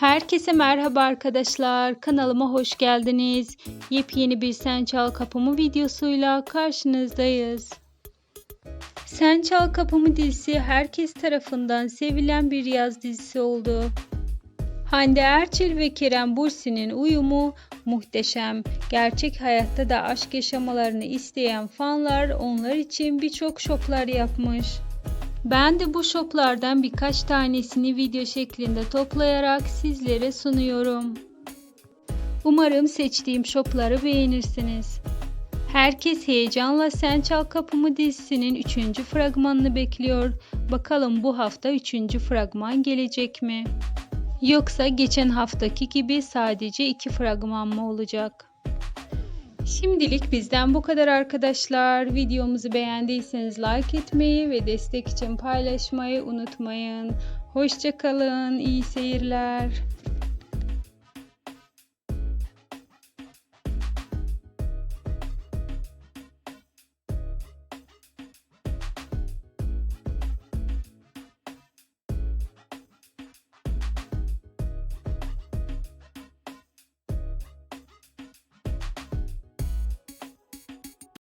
Herkese merhaba arkadaşlar. Kanalıma hoş geldiniz. Yepyeni bir Sen Çal Kapımı videosuyla karşınızdayız. Sen Çal Kapımı dizisi herkes tarafından sevilen bir yaz dizisi oldu. Hande Erçel ve Kerem Bürsin'in uyumu muhteşem. Gerçek hayatta da aşk yaşamalarını isteyen fanlar onlar için birçok şoklar yapmış. Ben de bu şoklardan birkaç tanesini video şeklinde toplayarak sizlere sunuyorum. Umarım seçtiğim şokları beğenirsiniz. Herkes heyecanla Sen Çal Kapımı dizisinin 3. fragmanını bekliyor. Bakalım bu hafta 3. fragman gelecek mi? Yoksa geçen haftaki gibi sadece 2 fragman mı olacak? Şimdilik bizden bu kadar arkadaşlar. Videomuzu beğendiyseniz like etmeyi ve destek için paylaşmayı unutmayın. Hoşçakalın, iyi seyirler.